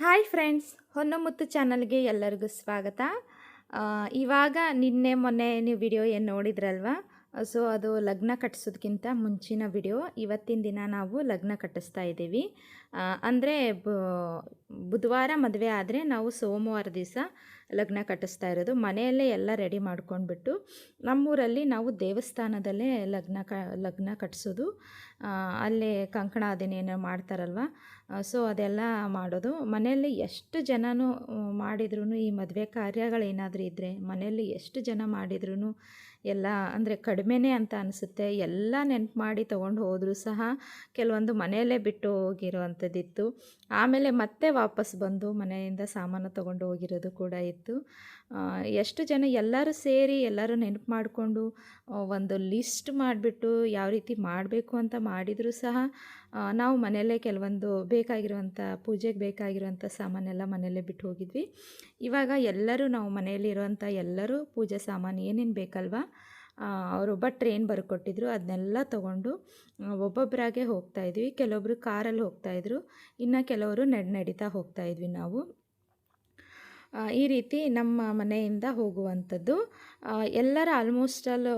Hi friends, ಹೊನ್ನಮುತ್ತು ಚಾನಲ್ಗೆ ಎಲ್ಲರಿಗೂ ಸ್ವಾಗತ. ಇವಾಗ ನಿನ್ನೆ ಮೊನ್ನೆ ನೀವು ವಿಡಿಯೋ ಏನು ನೋಡಿದ್ರಲ್ವ? ಸೊ, ಅದು ಲಗ್ನ ಕಟ್ಟಿಸೋದಕ್ಕಿಂತ ಮುಂಚಿನ ವಿಡಿಯೋ. ಇವತ್ತಿನ ದಿನ ನಾವು ಲಗ್ನ ಕಟ್ಟಿಸ್ತಾ ಇದ್ದೀವಿ. ಅಂದರೆ ಬುಧವಾರ ಮದುವೆ ಆದರೆ ನಾವು ಸೋಮವಾರ ದಿವಸ ಲಗ್ನ ಕಟ್ಟಿಸ್ತಾ ಇರೋದು. ಮನೆಯಲ್ಲೇ ಎಲ್ಲ ರೆಡಿ ಮಾಡ್ಕೊಂಡ್ಬಿಟ್ಟು ನಮ್ಮೂರಲ್ಲಿ ನಾವು ದೇವಸ್ಥಾನದಲ್ಲೇ ಲಗ್ನ ಕ, ಲಗ್ನ ಕಟ್ಟಿಸೋದು ಅಲ್ಲೇ ಕಂಕಣ ಅದನ್ನೇನೋ ಮಾಡ್ತಾರಲ್ವ? ಸೊ ಅದೆಲ್ಲ ಮಾಡೋದು. ಮನೆಯಲ್ಲಿ ಎಷ್ಟು ಜನನೂ ಮಾಡಿದ್ರೂ ಈ ಮದುವೆ ಕಾರ್ಯಗಳೇನಾದರೂ ಇದ್ದರೆ ಮನೆಯಲ್ಲಿ ಎಷ್ಟು ಜನ ಮಾಡಿದ್ರೂ ಎಲ್ಲ, ಅಂದರೆ ಕಡಿಮೆನೇ ಅಂತ ಅನಿಸುತ್ತೆ. ಎಲ್ಲ ನೆನ್ಪು ಮಾಡಿ ತೊಗೊಂಡು ಹೋದರೂ ಸಹ ಕೆಲವೊಂದು ಮನೆಯಲ್ಲೇ ಬಿಟ್ಟು ಹೋಗಿರುವಂಥದ್ದಿತ್ತು. ಆಮೇಲೆ ಮತ್ತೆ ವಾಪಸ್ ಬಂದು ಮನೆಯಿಂದ ಸಾಮಾನು ತೊಗೊಂಡು ಹೋಗಿರೋದು ಕೂಡ ಇತ್ತು. ಎಷ್ಟು ಜನ ಎಲ್ಲರೂ ಸೇರಿ ಎಲ್ಲರೂ ನೆನಪು ಮಾಡಿಕೊಂಡು ಒಂದು ಲಿಸ್ಟ್ ಮಾಡಿಬಿಟ್ಟು ಯಾವ ರೀತಿ ಮಾಡಬೇಕು ಅಂತ ಮಾಡಿದರೂ ಸಹ ನಾವು ಮನೆಯಲ್ಲೇ ಕೆಲವೊಂದು ಬೇಕಾಗಿರುವಂಥ, ಪೂಜೆಗೆ ಬೇಕಾಗಿರುವಂಥ ಸಾಮಾನೆಲ್ಲ ಮನೆಯಲ್ಲೇ ಬಿಟ್ಟು ಹೋಗಿದ್ವಿ. ಇವಾಗ ಎಲ್ಲರೂ ನಾವು ಮನೆಯಲ್ಲಿ ಇರುವಂಥ ಎಲ್ಲರೂ ಪೂಜೆ ಸಾಮಾನು ಏನೇನು ಬೇಕಲ್ವಾ ಅವರು ಭಟ್ರು ಏನು ಬರ್ಕೊಟ್ಟಿದ್ರು, ಅದನ್ನೆಲ್ಲ ತೊಗೊಂಡು ಒಬ್ಬೊಬ್ಬರಾಗೆ ಹೋಗ್ತಾಯಿದ್ವಿ ಕೆಲವೊಬ್ಬರು ಕಾರಲ್ಲಿ ಹೋಗ್ತಾಯಿದ್ರು ಇನ್ನು ಕೆಲವರು ನಡ್, ನಡೀತಾ ಹೋಗ್ತಾಯಿದ್ವಿ ನಾವು. ಈ ರೀತಿ ನಮ್ಮ ಮನೆಯಿಂದ ಹೋಗುವಂಥದ್ದು. ಎಲ್ಲರ ಆಲ್ಮೋಸ್ಟ್ ಆಲ್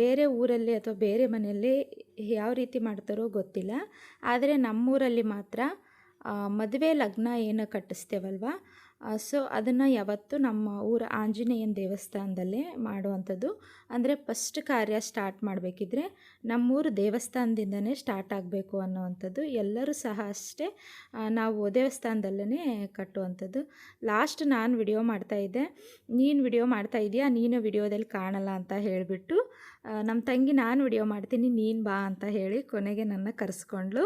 ಬೇರೆ ಊರಲ್ಲಿ ಅಥವಾ ಬೇರೆ ಮನೆಯಲ್ಲಿ ಯಾವ ರೀತಿ ಮಾಡ್ತಾರೋ ಗೊತ್ತಿಲ್ಲ. ಆದರೆ ನಮ್ಮೂರಲ್ಲಿ ಮಾತ್ರ ಮದುವೆ ಲಗ್ನ ಏನು ಕಟ್ಟಿಸ್ತೇವಲ್ವ? ಸೊ ಅದನ್ನು ಯಾವತ್ತು ನಮ್ಮ ಊರ ಆಂಜನೇಯನ ದೇವಸ್ಥಾನದಲ್ಲೇ ಮಾಡುವಂಥದ್ದು. ಅಂದರೆ ಫಸ್ಟ್ ಕಾರ್ಯ ಸ್ಟಾರ್ಟ್ ಮಾಡಬೇಕಿದ್ರೆ ನಮ್ಮೂರು ದೇವಸ್ಥಾನದಿಂದನೇ ಸ್ಟಾರ್ಟ್ ಆಗಬೇಕು ಅನ್ನೋವಂಥದ್ದು. ಎಲ್ಲರೂ ಸಹ ಅಷ್ಟೇ ನಾವು ದೇವಸ್ಥಾನದಲ್ಲೇ ಕಟ್ಟುವಂಥದ್ದು. ಲಾಸ್ಟ್ ನಾನು ವಿಡಿಯೋ ಮಾಡ್ತಾಯಿದ್ದೆ ನೀನು ವಿಡಿಯೋ ಮಾಡ್ತಾ ಇದೆಯಾ? ನೀನು ವಿಡಿಯೋದಲ್ಲಿ ಕಾಣಲ್ಲ ಅಂತ ಹೇಳಿಬಿಟ್ಟು ನಮ್ಮ ತಂಗಿ ನಾನು ವಿಡಿಯೋ ಮಾಡ್ತೀನಿ, ನೀನು ಬಾ ಅಂತ ಹೇಳಿ ಕೊನೆಗೆ ನನ್ನ ಕರೆಸ್ಕೊಂಡ್ಳು.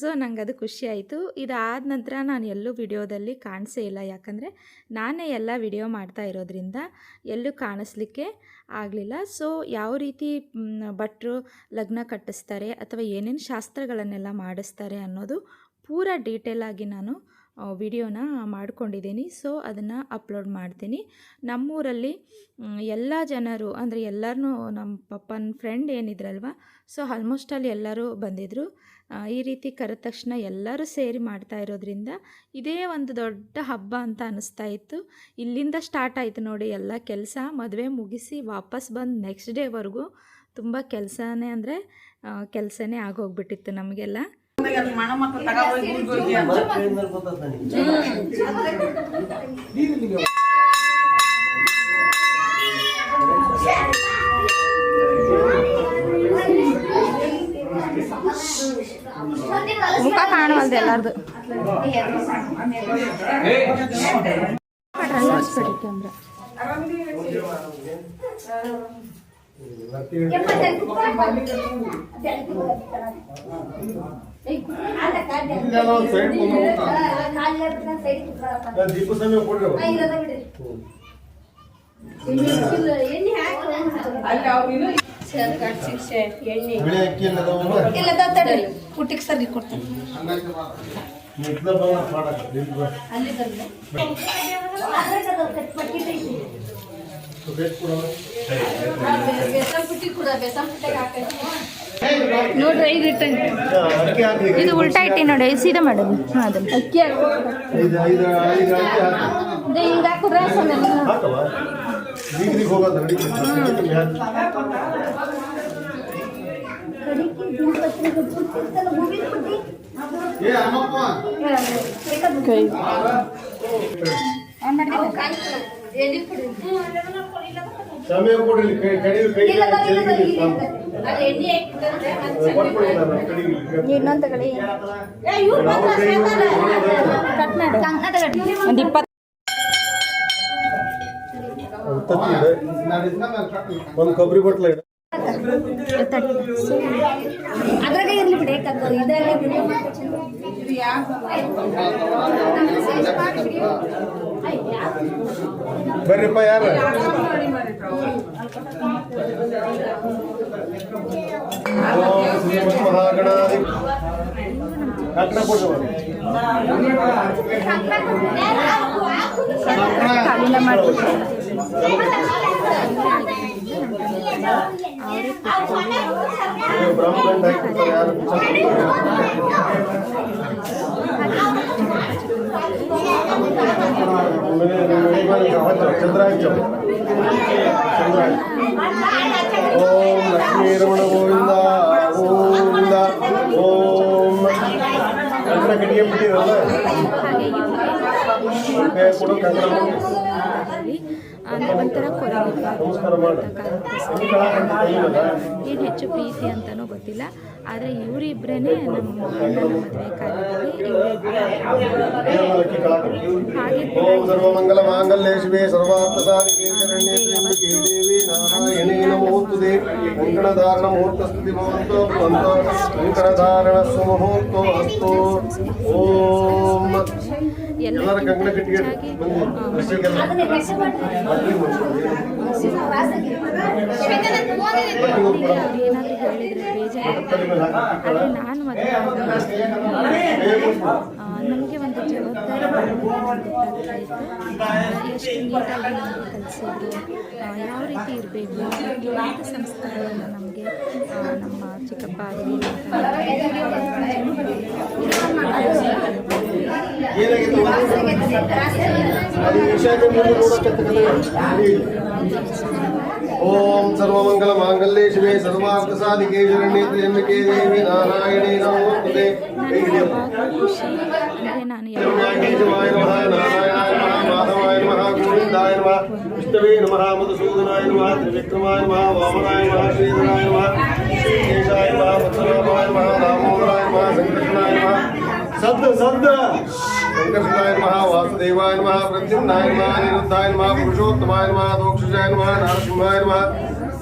ಸೊ ನಂಗೆ ಅದು ಖುಷಿ ಆಯಿತು. ಇದಾದ ನಂತರ ನಾನು ಎಲ್ಲೂ ವಿಡಿಯೋದಲ್ಲಿ ಕಾಣಿಸೇ ಇಲ್ಲ. ಯಾಕಂದರೆ ನಾನೇ ಎಲ್ಲ ವಿಡಿಯೋ ಮಾಡ್ತಾ ಇರೋದ್ರಿಂದ ಎಲ್ಲೂ ಕಾಣಿಸ್ಲಿಕ್ಕೆ ಆಗಲಿಲ್ಲ. ಸೊ ಯಾವ ರೀತಿ ಭಟ್ರು ಲಗ್ನ ಕಟ್ಟಿಸ್ತಾರೆ ಅಥವಾ ಏನೇನು ಶಾಸ್ತ್ರಗಳನ್ನೆಲ್ಲ ಮಾಡಿಸ್ತಾರೆ ಅನ್ನೋದು ಪೂರ ಡೀಟೇಲಾಗಿ ನಾನು ವಿಡಿಯೋನ ಮಾಡ್ಕೊಂಡಿದ್ದೀನಿ. ಸೊ ಅದನ್ನು ಅಪ್ಲೋಡ್ ಮಾಡ್ತೀನಿ. ನಮ್ಮೂರಲ್ಲಿ ಎಲ್ಲ ಜನರು, ಅಂದರೆ ಎಲ್ಲರೂ ನಮ್ಮ ಪಪ್ಪನ ಫ್ರೆಂಡ್ ಏನಿದ್ರಲ್ವ ಸೊ ಆಲ್ಮೋಸ್ಟ್ ಅಲ್ಲಿ ಎಲ್ಲರೂ ಬಂದಿದ್ದರು ಈ ರೀತಿ ಕರೆದ ತಕ್ಷಣ ಎಲ್ಲರೂ ಸೇರಿ ಮಾಡ್ತಾ ಇರೋದ್ರಿಂದ ಇದೇ ಒಂದು ದೊಡ್ಡ ಹಬ್ಬ ಅಂತ ಅನ್ನಿಸ್ತಾ ಇತ್ತು. ಇಲ್ಲಿಂದ ಸ್ಟಾರ್ಟ್ ಆಯಿತು ನೋಡಿ ಎಲ್ಲ ಕೆಲಸ. ಮದುವೆ ಮುಗಿಸಿ ವಾಪಸ್ ಬಂದು ನೆಕ್ಸ್ಟ್ ಡೇವರೆಗೂ ತುಂಬ ಕೆಲಸನೇ ಅಂದರೆ ಕೆಲಸನೇ ಆಗೋಗ್ಬಿಟ್ಟಿತ್ತು ನಮಗೆಲ್ಲ. ಮುಖ ಕಾಣುವಲ್ದು ಎಲ್ಲರದು ಕ್ಯಾಮ್ರಾ ದೀಪ ಸಮಯ ಕೊಡ್ರಿ ಎಲ್ಲ ಅದಾವಲ್ಲ? ಪುಟ್ಟಿಗೆ ಸರಿ ಕೊಡ್ತೀನಿ ಮಿಕ್ದ ನೋಡ್ರಿ ಐದು ಹಾಕ್ರಿ. ಇದು ಉಲ್ಟಾ ಇಟ್ಟಿ ನೋಡಿ ಸೀದಾ ಮಾಡೋದು. ಹಾಂ ಅದನ್ನು ಅಕ್ಕಿ ಹಾಕ್ರಿ. ಹಿಂಗೆ ಹಾಕಿದ್ರೆ ಸಮೇಲೆ ಸಮಯ ಕೊಡ್ರಿ ಕಡಿಮೆ ಕೈ ಇನ್ನೊಂದು ತಗೊಳ್ಳಿ ಏ, ಇವ್ರು ಬಂದ್ರೆ ಕಟ್ ಮಾಡಿ. ಒಂದು ಇಪ್ಪತ್ತು. ಒಂದು ಕೊಬ್ಬರಿ ಬಟ್ಲ ಅದ್ರಾಗ ಇರ್ಲಿ ಬಿಡಿ ಕಗ್ಗು ಇದೆಲ್ಲ ವಿಡಿಯೋ ಬರ್ರಿಪ್ಪ ಯಾರು ಓಂ ಶ್ರೀ ಮಹಾಗಣಾಧಿ ಕಟ್ಟಡ ಕೊಡ್ರಿ ಕಾಲಿನ ಮಾಡ್ಬಿಟ್ಟು ಬ್ರಾಹ್ಮಣ ಯಾರು ಆ ಚಂದ್ರಾಯ್ತು ಓಂ ಲಕ್ಷ್ಮೀ ರಮಣ ಗೋವಿಂದ ಗೋವಿಂದ ಓಂ ಕಂಕಣ ಕಟ್ಟಿಗೆ ಬಿಟ್ಟಿರಲ್ಲ ಹಾಗೆ ಇವ್ರಿಗೆ ಕೈ ಕೊಡು ಅಂದರೆ ಒಂಥರ. ಏನು ಹೆಚ್ಚು ಪ್ರೀತಿ ಅಂತಲೂ ಗೊತ್ತಿಲ್ಲ. ಆದರೆ ಇವರಿಬ್ಬರೇ ನಮ್ಮ ಅಣ್ಣನ ಮದುವೆ ಕಾಲದಲ್ಲಿ ಇವರಿಬ್ಬರು. ಹಾಗೆ ಓಂ ಹೆಚ್ಚಾಗಿ ಏನಾದರೂ ಹೇಳಿದರೆ ಬೇಜಾರು. ಆದರೆ ನಾನು ಮದುವೆ ನಮಗೆ ಒಂದು ಜವಾಬ್ದಾರಿ ಎಷ್ಟು ನೀಟಾಗಿ ನಮಗೆ ಕಲಿಸಿದ್ರು ಯಾವ ರೀತಿ ಇರಬೇಕು ಯಾವ ಸಂಸ್ಕಾರವನ್ನು ನಮಗೆ ನಮ್ಮ ಚಿಕ್ಕಪ್ಪ ಆಗಲಿ ఓం సర్వమంగళ మాంగళ్యే శివే సర్వార్థసాధికే శరణ్యేత్ర్యంబికే దేవి నారాయణే నమోస్తుతే నారాయణాయ నమః మాధవాయ నమః గోవిందాయ నమః విష్ణవే నమః మధుసూదనాయ నమః త్రివిక్రమాయ నమః వామనాయ నమః శ్రీధరాయ నమః శ్రీకేశాయ నమః వత్సనాభాయ నమః सद सद शंकरसुदाय नमः वासुदेवाय नमः प्रद्युम्नाय नमः निरुद्धाय नमः पुरुषोत्तमाय नमः दोक्षजाय नमः नारसिंहाय नमः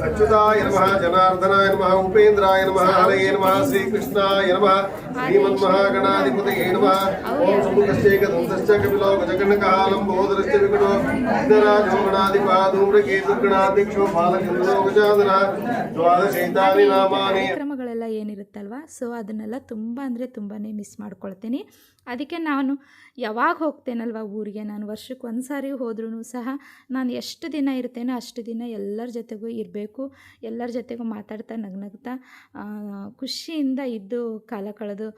अच्युताय नमः जनार्दनाय नमः उपेन्द्राय नमः हरये नमः श्रीकृष्णाय नमः श्रीमन्महागणाधिपतये नमः ॐ समुखश्चैकदन्तश्च कपिलो गजकर्णकः लम्बोदरश्च विकटो इन्दराजोगणाधिपः धूम्रकेतुर्गणाध्यक्षो बालचन्द्रो गजाधरः द्वादशैतानि नामानि ನಾಮಾನಿ ಏನಿರುತ್ತಲ್ವ? ಸೊ ಅದನ್ನೆಲ್ಲ ತುಂಬ ಅಂದರೆ ತುಂಬಾ ಮಿಸ್ ಮಾಡ್ಕೊಳ್ತೀನಿ. ಅದಕ್ಕೆ ನಾನು ಯಾವಾಗ ಹೋಗ್ತೇನಲ್ವ ಊರಿಗೆ? ನಾನು ವರ್ಷಕ್ಕೆ ಒಂದು ಸಾರಿ ಹೋದ್ರೂ ಸಹ ನಾನು ಎಷ್ಟು ದಿನ ಇರ್ತೇನೋ ಅಷ್ಟು ದಿನ ಎಲ್ಲರ ಜೊತೆಗೂ ಇರಬೇಕು. ಎಲ್ಲರ ಜೊತೆಗೂ ಮಾತಾಡ್ತಾ ನಗ್ನಗ್ತಾ ಖುಷಿಯಿಂದ ಇದ್ದು ಕಾಲ ಕಳೆದು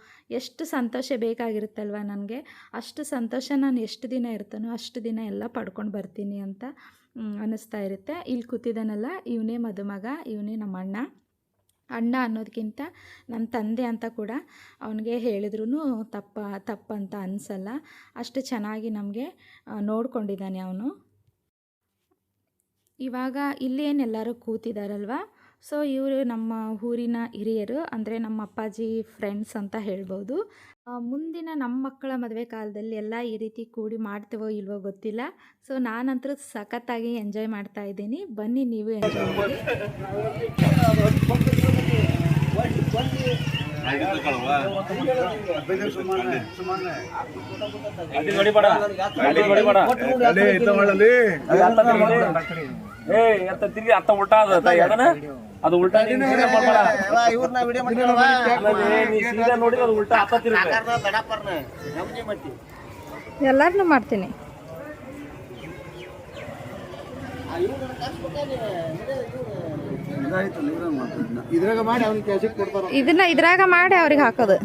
ಎಷ್ಟು ಸಂತೋಷ ಬೇಕಾಗಿರುತ್ತಲ್ವ ನನಗೆ? ಅಷ್ಟು ಸಂತೋಷ ನಾನು ಎಷ್ಟು ದಿನ ಇರ್ತಾನೋ ಅಷ್ಟು ದಿನ ಎಲ್ಲ ಪಡ್ಕೊಂಡು ಬರ್ತೀನಿ ಅಂತ ಅನ್ನಿಸ್ತಾ ಇರುತ್ತೆ. ಇಲ್ಲಿ ಕೂತಿದ್ದಾನಲ್ಲ, ಇವನೇ ಮದುಮಗ, ಇವನೇ ನಮ್ಮ ಅಣ್ಣ ಅಣ್ಣ ಅನ್ನೋದಕ್ಕಿಂತ ನನ್ನ ತಂದೆ ಅಂತ ಕೂಡ ಅವನಿಗೆ ಹೇಳಿದ್ರೂ ತಪ್ಪ, ತಪ್ಪಂತ ಅನಿಸಲ್ಲ. ಅಷ್ಟು ಚೆನ್ನಾಗಿ ನಮಗೆ ನೋಡ್ಕೊಂಡಿದ್ದಾನೆ ಅವನು. ಇವಾಗ ಇಲ್ಲೇನೆಲ್ಲರೂ ಕೂತಿದ್ದಾರಲ್ವ ಸೊ ಇವರು ನಮ್ಮ ಊರಿನ ಹಿರಿಯರು ಅಂದರೆ ನಮ್ಮ ಅಪ್ಪಾಜಿ ಫ್ರೆಂಡ್ಸ್ ಅಂತ ಹೇಳ್ಬೋದು. ಮುಂದಿನ ನಮ್ಮ ಮಕ್ಕಳ ಮದುವೆ ಕಾಲದಲ್ಲಿ ಎಲ್ಲ ಈ ರೀತಿ ಕೂಡಿ ಮಾಡ್ತೇವೋ ಇಲ್ವೋ ಗೊತ್ತಿಲ್ಲ. ಸೊ ನಾನಂತರೂ ಸಖತ್ತಾಗಿ ಎಂಜಾಯ್ ಮಾಡ್ತಾ ಇದ್ದೀನಿ. ಬನ್ನಿ ನೀವು ಎಂಜಾಯ್ ಮಾಡಿ. ಏ ಎತ್ತ ತಿರ್ಗಿ ಅತ್ತ ಊಟ ಅದ ಎಡನ ಅದು ಉಲ್ಟಾ ಎಲ್ಲಾರನು ಅದು ಉಲ್ಟಾ ಎಲ್ಲರನ್ನೂ ಮಾಡ್ತೀನಿ. ಇದ್ರಾಗ ಮಾಡಿ ಅವ್ನಿಗೆ ಕೆಲಸಕ್ಕೆ ಕೊಡ್ತಾರ. ಇದನ್ನ ಇದ್ರಾಗ ಮಾಡಿ ಅವ್ರಿಗೆ ಹಾಕೋದು.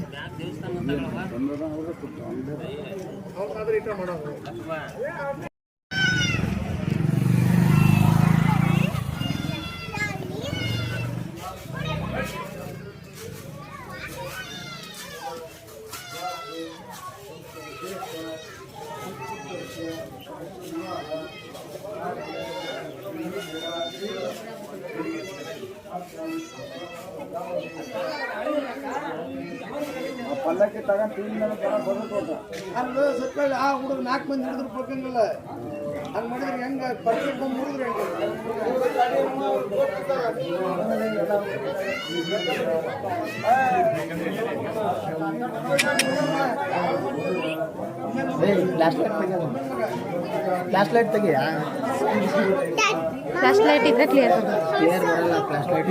ಹುಡುಗ ನಾಲ್ಕು ಮಂದಿ ಹಿಡಿದ್ರು ಪಕ್ಕಂಗಲ್ಲ ಹಂಗ್ ಮಾಡಿದ್ರೆ ಹೆಂಗ ಪರ್ಕೆ ಬಂದು ಮುರಿದ್ರೆ ಫ್ಲಾಶ್ ಲೈಟ್ ತೆಗಿಯಾ ಫ್ಲಾಶ್ ಲೈಟ್ ಇದ್ರೆ ಕ್ಲಿಯರ್ ಕ್ಲಿಯರ್ ಬರಲ್ಲ ಫ್ಲಾಶ್ ಲೈಟ್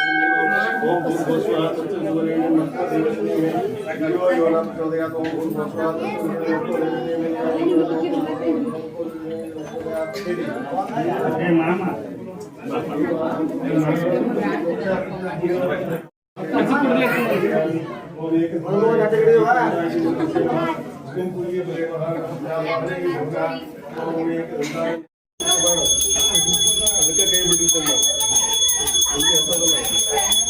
ಯೋ ನ ಪ್ರಚೋದಯಾತ್ ಓಂ ಭೂರ್ಭುವಸ್ವಃ ಅದಕ್ಕೆ ಕೈ ಬಿಟ್ಟಿದ್ದಲ್ಲ ಇಲ್ಲಿ ಹತ್ತದಲ್ಲ ಓಂ ನಮಃ ಭಗವತೆ ಗಂಧಾಭ್ಯೋ ಅಪ್ಪೆ ವನಸ್ಪತಿರ್ಭೂತೋ ಗಂಧಾಢ್ಯೋ ಗಂಧೋಪಮಾಗ್ರೇ ಸರ್ವದೇವಾನಾಂ ರೂಪೋಯಂ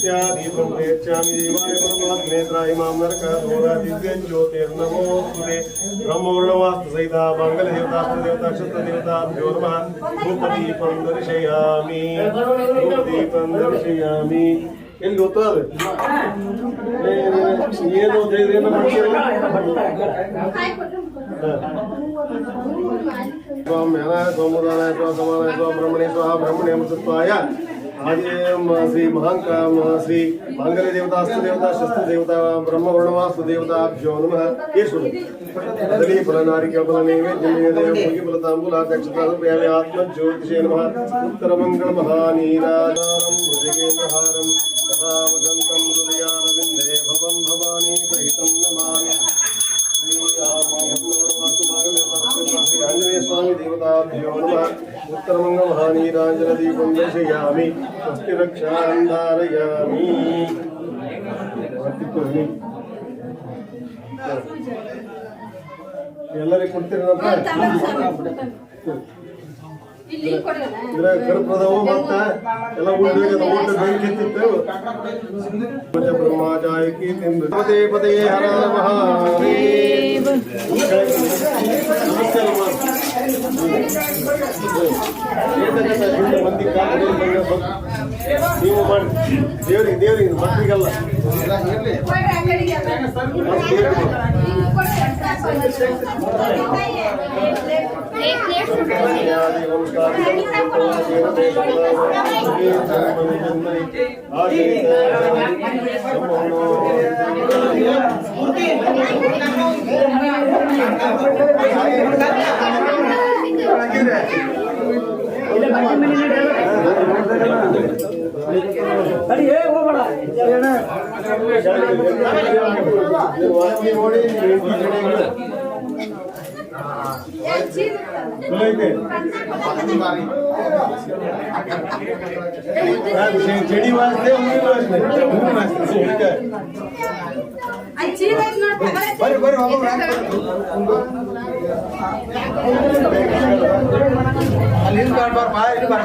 दीपम प्रयच्छामि देवाय परमात्मेत्राय माँ नरकादोरादित्यं ज्योतिर्नमोऽस्तुते ब्रह्मवर्णवास्तुसहिता मङ्गलदेवतास्तुदेवताक्षत्रदेवताभ्यो नमः धूपदीपं दर्शयामि। धूपदीपं दर्शयामि इन लोतर ये तो दे देना तो मेरा तो मुदाना तो समाना तो ब्रह्मणे तो ब्रह्मणे मुत्वाया आदिदेवं श्री महाङ्कां देवता माङ्गल्यदेवतास्तु देवता शस्त्र देवता ब्रह्मवर्णवास्तु देवताभ्यो नमः येषु कदली फलनारिकफलनैवेद्यमेवदेवमुखिफलताम्बुलाचक्षतादुपयामि आत्मज्योतिषे नमः। उत्तरमङ्गलमहानीराजारं नहारम दर्शयामि स्वस्ति रक्षां धारयामि ಎಲ್ಲರಿಗೆ ಕೊಡ್ತೀರಪ್ಪ ಇಲ್ಲಿ ಕೊಡಲ್ಲ ಇದ್ರ ಕರ್ಪದವು ಮತ್ತ ಎಲ್ಲ ಊಟ ಊಟ ಬೆಂಕಿತ್ತಿತ್ತು ಮತ್ತೆ ಬ್ರಹ್ಮಾಚಾಯಕಿ ತಿಂದು ಪದೇ ಪದೇ ಹರ ಮಹಾದೇವ ಮಂದಿ ಕಾಲ ನೀವು ಮಾಡಿ ದೇವ್ರಿಗೆ ದೇವ್ರಿಗೆ ಮಕ್ಕಳಿಗೆಲ್ಲ ಕೊಡ್ರಿ ಆ ಕಡೆಗೆ ಅದು. ನೋಡಿ ಚಲೋ ಐತೆ ಚಡಿ ವಾಸ್ತೆ ಹೂವಿನ ವಾಸ್ತೆ ಹೂವಿನ ವಾಸ್ತೆ ಅದಕ್ಕೆ. ಅಲ್ಲಿ ಚೀಲ ಐತ್ ನೋಡ್ ತಗೊಳ್ಳಿ. ಬರ್ರಿ ಬರ್ರಿ ಹೋಗೋಣ ಅಲ್ಲಿ ಹಿಂದ್ ಬಾರ್ ಬಾರ್ ಬಾ ಇಲ್ಲಿ ಬಾರ್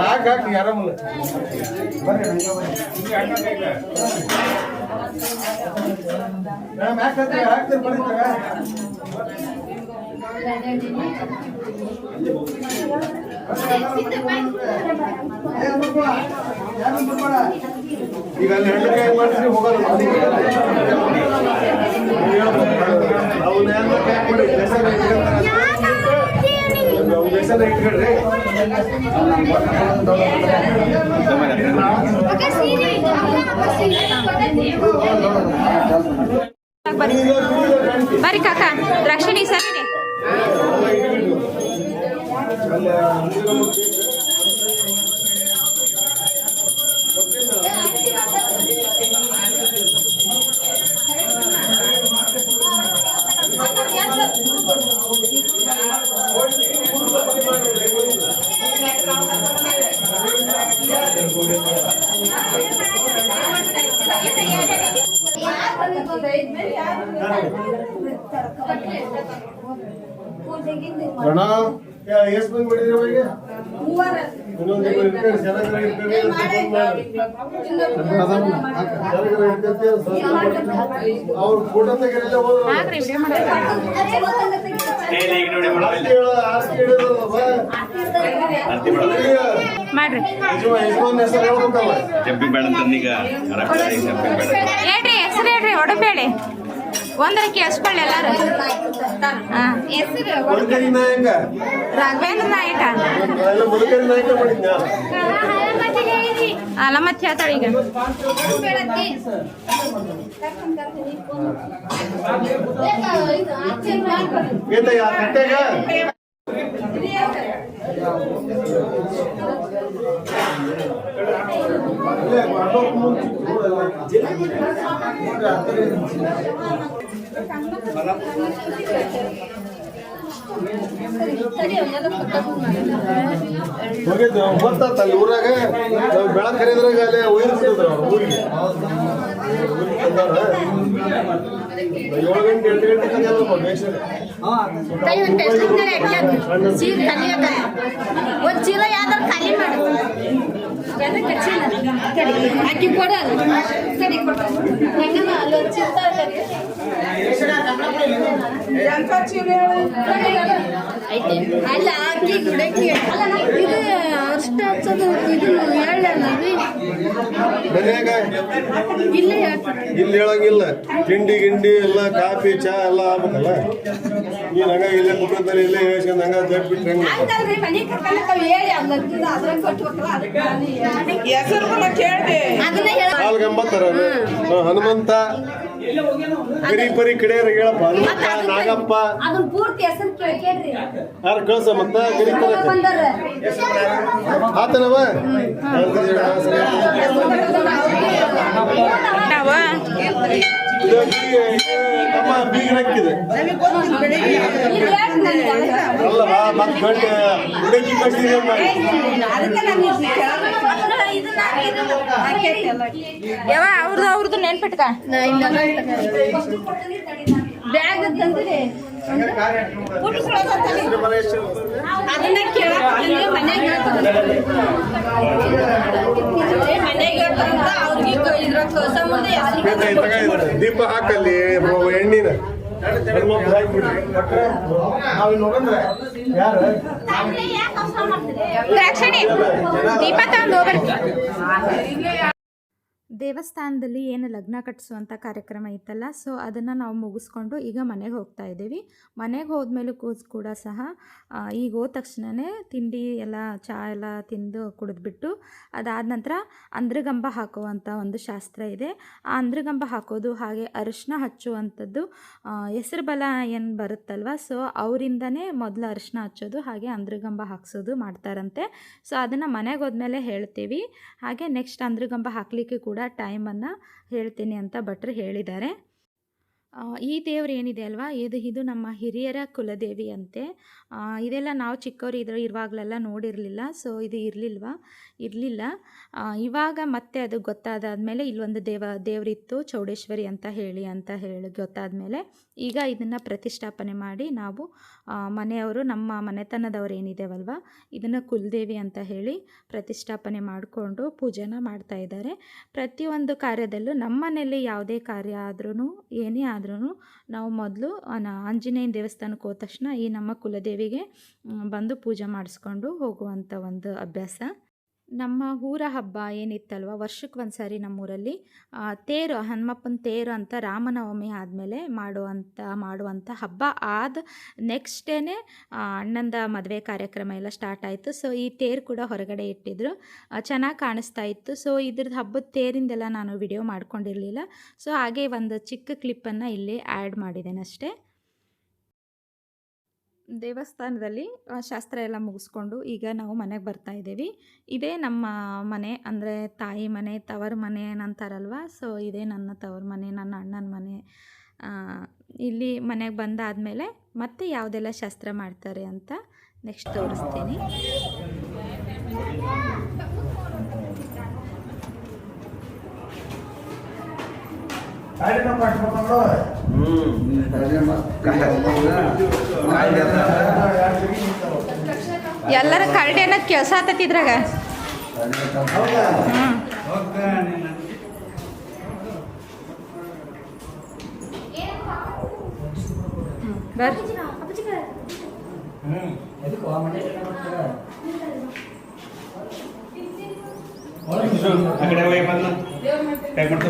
ಹಾಕ್ ಹಾಕ್ ನೀ ಆರಾಮಲ್ಲ ಬರ್ರಿ ಹಂಗೆ ಬರ್ರಿ ಮೇಡಮ್ ಯಾಕೆ ಹಾಕ್ತೀರಿ ಹಾಕ್ತೀರಿ ಈಗ ಅಲ್ಲಿ ಹೆಂಗ್ ಮಾಡಿದ್ರಿ ಹೋಗಲ್ಲ. ಬರ್ರಿ ಕಾಕ ದ್ರಾಕ್ಷಿಣಿ ಸರಿ. ಅಣ್ಣ ಎಷ್ಟು ಅವ್ರ ಫೋಟೋ. ಮಾಡ್ರಿ. ಜಂಪಿಂಗ್ ಬೇಡ ಜಂಪಿಂಗ್ ಬೇಡ ಹೇಳ್ರಿ ಹೆಸರು ಹೇಳ್ರಿ ಹೊಡಬೇಡಿ ಒಂದ್ರ ಕೇಳಿಸ್ಕೊಳ್ಳಿ ಎಲ್ಲಾರು. ರಾಘವೇಂದ್ರ ನಾಯಕ. ಅಲ್ಲ ಮತ್ತೆ ಹೇಳ್ತಾಳೆ ಈಗ. ಕಟ್ಟೆಗ. ಹೋಗಿದ್ದು ಊರಾಗ ಬೆಳಕ್ ಕರೆದ್ರಾಗ ಅಲ್ಲೇ ಊರಿಗೆ. ಏಳು ಗಂಟೆ ಎಂಟು ಗಂಟೆ ಚೀಲ ಯಾವ್ದಾರು ಖಾಲಿ ಮಾಡು. ಎದಕ್ಕೆ ಚೀಲ ಅಕ್ಕಿ ಕೊಡ ಸರಿ ಕೊಡ ಹೆಂಗನ ಅಲ್ಲೊಂದ್ ಚೀಲ ಐತೆ ಅಲ್ಲ ಅಕ್ಕಿ ಗುಡಕ್ಕಿ ಇದು ಅಷ್ಟ ಹಚ್ಚೋದು ಇದು ಹೇಳಲ್ಲ ಮನ್ಯಾಗ ಇಲ್ಲೇ ಹೇಳ್ತಾರೆ ಇಲ್ಲಿ ಹೇಳಂಗಿಲ್ಲ ತಿಂಡಿ ಗಿಂಡಿ ಎಲ್ಲ ಕಾಫಿ ಚಾ ಎಲ್ಲ ಆಗ್ಬೇಕಲ್ಲ ನೀನ್ ಹಂಗ ಇಲ್ಲೇ ಕುಟುಂಬದಲ್ಲಿ ಇಲ್ಲೇ ಹೇಳ್ಸ್ಕೊಂಡ್ ಹಂಗ ಜಗ್ ಬಿಟ್ರೆ ಹೆಂಗ ಹಂಗಲ್ರಿ ಮನೆ ಕರ್ಕೊಂಡು ಹೇಳಿ ಅಲ್ಲಕ್ಕಿದ ಅದ್ರಾಗ ಕೊಟ್ಬೇಕಲ್ಲ ಅದಕ್ಕೆ ಅದನ್ನ ಹೇಳ ನಾಲ್ಕು ಎಂಬತ್ತರ ಹನುಮಂತ ಪರಿ ಪರಿ ಕಡೆಯವ್ರ ಹೇಳಪ್ಪ. ಹನುಮಂತ ನಾಗಪ್ಪ. ಅದನ್ನ ಪೂರ್ತಿ ಹೆಸರು ಕೇಳ್ರಿ. ಯಾರು ಕಳ್ಸ ಮತ್ತ ಗರಿ ಆತನವ? ನಮ್ಮ ಹಾಕಿದೆ ಅಲ್ಲವಾ ಮತ್ತೆ ಹುಡುಗಿ ಕಟ್ಟಿದೆ ಯಾವ ಅವ್ರದ್ದು ಅವ್ರದ್ದು ನೆನ್ಪಿಟ್ಕ. ಬ್ಯಾಗ್ ಅದನ್ನ ಮನೆಗೆ ಹೆಸರು ದೀಪ ಹಾಕಲ್ಲಿ ಎಣ್ಣಿನ. ದ್ರಾಕ್ಷಣಿ ದೀಪ ತಗೊಂಡು ಹೋಗ್ರಿ ದೇವಸ್ಥಾನದಲ್ಲಿ ಏನು ಲಗ್ನ ಕಟ್ಟಿಸುವಂಥ ಕಾರ್ಯಕ್ರಮ ಇತ್ತಲ್ಲ, ಸೊ ಅದನ್ನು ನಾವು ಮುಗಿಸ್ಕೊಂಡು ಈಗ ಮನೆಗೆ ಹೋಗ್ತಾ ಇದ್ದೀವಿ. ಮನೆಗೆ ಹೋದ್ಮೇಲೂ ಕೂಡ ಸಹ ಈಗ ಹೋದ ತಕ್ಷಣವೇ ತಿಂಡಿ ಎಲ್ಲ ಚಹಾ ಎಲ್ಲ ತಿಂದು ಕುಡಿದ್ಬಿಟ್ಟು ಅದಾದ ನಂತರ ಅಂದ್ರಗಂಬ ಹಾಕುವಂಥ ಒಂದು ಶಾಸ್ತ್ರ ಇದೆ. ಆ ಅಂದ್ರಗಂಬ ಹಾಕೋದು ಹಾಗೆ ಅರಿಶಿನ ಹಚ್ಚುವಂಥದ್ದು ಹೆಸರು ಬಲ ಏನು ಬರುತ್ತಲ್ವ, ಸೊ ಅವರಿಂದನೇ ಮೊದಲು ಅರಿಶಿನ ಹಚ್ಚೋದು ಹಾಗೆ ಅಂದ್ರಗಂಬ ಹಾಕ್ಸೋದು ಮಾಡ್ತಾರಂತೆ. ಸೊ ಅದನ್ನು ಮನೆಗೆ ಹೋದ್ಮೇಲೆ ಹೇಳ್ತೀವಿ. ಹಾಗೆ ನೆಕ್ಸ್ಟ್ ಅಂದ್ರಗಂಬ ಹಾಕಲಿಕ್ಕೆ ಕೂಡ ಟೈಮನ್ನು ಹೇಳ್ತೀನಿ ಅಂತ ಭಟ್ರು ಹೇಳಿದ್ದಾರೆ. ಈ ದೇವ್ರು ಏನಿದೆ ಅಲ್ವಾ? ಇದು ಇದು ನಮ್ಮ ಹಿರಿಯರ ಕುಲದೇವಿ ಅಂತೆ. ಇದೆಲ್ಲ ನಾವು ಚಿಕ್ಕವರು ಇದ್ರ, ಇರುವಾಗಲೆಲ್ಲ ನೋಡಿರಲಿಲ್ಲ, ಸೊ ಇದು ಇರಲಿಲ್ವ? ಇರಲಿಲ್ಲ. ಇವಾಗ ಮತ್ತೆ ಅದು ಗೊತ್ತಾದಾದಮೇಲೆ ಇಲ್ಲೊಂದು ದೇವ, ದೇವರಿತ್ತು ಚೌಡೇಶ್ವರಿ ಅಂತ ಹೇಳಿ ಅಂತ ಹೇಳಿ ಗೊತ್ತಾದಮೇಲೆ ಈಗ ಇದನ್ನು ಪ್ರತಿಷ್ಠಾಪನೆ ಮಾಡಿ ನಾವು ಮನೆಯವರು, ನಮ್ಮ ಮನೆತನದವ್ರು ಏನಿದೆವಲ್ವ? ಇದನ್ನು ಕುಲದೇವಿ ಅಂತ ಹೇಳಿ ಪ್ರತಿಷ್ಠಾಪನೆ ಮಾಡಿಕೊಂಡು ಪೂಜೆನ ಮಾಡ್ತಾ ಇದ್ದಾರೆ. ಪ್ರತಿಯೊಂದು ಕಾರ್ಯದಲ್ಲೂ ನಮ್ಮ ಮನೆಯಲ್ಲಿ ಯಾವುದೇ ಕಾರ್ಯ ಆದ್ರೂ ಏನೇ ಆದ್ರೂ ನಾವು ಮೊದಲು ಆಂಜನೇಯನ ದೇವಸ್ಥಾನಕ್ಕೆ ಹೋದ ತಕ್ಷಣ ಈ ನಮ್ಮ ಕುಲದೇವಿಗೆ ಬಂದು ಪೂಜೆ ಮಾಡಿಸ್ಕೊಂಡು ಹೋಗುವಂಥ ಒಂದು ಅಭ್ಯಾಸ. ನಮ್ಮ ಊರ ಹಬ್ಬ ಏನಿತ್ತಲ್ವ? ವರ್ಷಕ್ಕೆ ಒಂದು ಸಾರಿ ನಮ್ಮೂರಲ್ಲಿ ತೇರು, ಹನುಮಪ್ಪನ ತೇರು ಅಂತ ರಾಮನವಮಿ ಆದಮೇಲೆ ಮಾಡುವಂಥ ಮಾಡುವಂಥ ಹಬ್ಬ ಆದ ನೆಕ್ಸ್ಟ್ ಡೇನೇ ಅಣ್ಣಂದ ಮದುವೆ ಕಾರ್ಯಕ್ರಮ ಎಲ್ಲ ಸ್ಟಾರ್ಟ್ ಆಯಿತು. ಸೊ ಈ ತೇರು ಕೂಡ ಹೊರಗಡೆ ಇಟ್ಟಿದ್ರು. ಚೆನ್ನಾಗಿ ಕಾಣಿಸ್ತಾ ಇತ್ತು. ಸೊ ಇದ್ರದ್ದು ಹಬ್ಬದ ತೇರಿಂದೆಲ್ಲ ನಾನು ವಿಡಿಯೋ ಮಾಡ್ಕೊಂಡಿರಲಿಲ್ಲ. ಸೊ ಹಾಗೆ ಒಂದು ಚಿಕ್ಕ ಕ್ಲಿಪ್ಪನ್ನು ಇಲ್ಲಿ ಆ್ಯಡ್ ಮಾಡಿದ್ದೇನೆ ಅಷ್ಟೇ ದೇವಸ್ಥಾನದಲ್ಲಿ ಶಾಸ್ತ್ರ ಎಲ್ಲ ಮುಗಿಸ್ಕೊಂಡು ಈಗ ನಾವು ಮನೆಗೆ ಬರ್ತಾ ಇದ್ದೀವಿ. ಇದೇ ನಮ್ಮ ಮನೆ, ಅಂದರೆ ತಾಯಿ ಮನೆ, ತವರ ಮನೆ ಏನಂತಾರಲ್ವ? ಸೊ ಇದೇ ನನ್ನ ತವರ ಮನೆ, ನನ್ನ ಅಣ್ಣನ ಮನೆ. ಇಲ್ಲಿ ಮನೆಗೆ ಬಂದಾದಮೇಲೆ ಮತ್ತೆ ಯಾವುದೆಲ್ಲ ಶಾಸ್ತ್ರ ಮಾಡ್ತಾರೆ ಅಂತ ನೆಕ್ಸ್ಟ್ ತೋರಿಸ್ತೀನಿ. ಎಲ್ಲರ ಕರಡಿ ಅನ್ನೋದು ಕೆಲಸ ಆತತಿದ್ರಾಗ ಹ್ಞೂ ಬರ್ರಿ ಆ ಕಡೆ ಹೋಗಿ ಬಂದು ಕೈ ಕೊಡ್ತು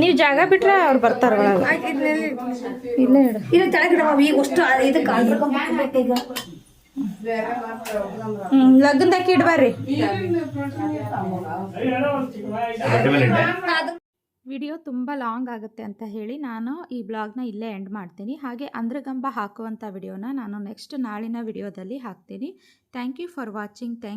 ನೀವು ಜಾಗ ಬಿಟ್ರೆ ಅವ್ರು ಬರ್ತಾರ ಒಳಗೆ. ಇಲ್ಲೇ ಇಡು. ಇದು ತೆಳಗಿಡವ ಈಗ ಅಷ್ಟು ಇದಕ್ಕೆ ಈಗ. ಹ್ಞೂ ಲಗ್ನದಾಗ ಇಡ್ಬಾರ್ರಿ ವಿಡಿಯೋ ತುಂಬ ಲಾಂಗ್ ಆಗುತ್ತೆ ಅಂತ ಹೇಳಿ ನಾನು ಈ ಬ್ಲಾಗ್ನ ಇಲ್ಲೇ ಎಂಡ್ ಮಾಡ್ತೀನಿ. ಹಾಗೆ ಅಂದ್ರಗಂಬ ಹಾಕುವಂಥ ವಿಡಿಯೋನ ನಾನು ನೆಕ್ಸ್ಟ್ ನಾಳಿನ ವಿಡಿಯೋದಲ್ಲಿ ಹಾಕ್ತೀನಿ. Thank you for watching thank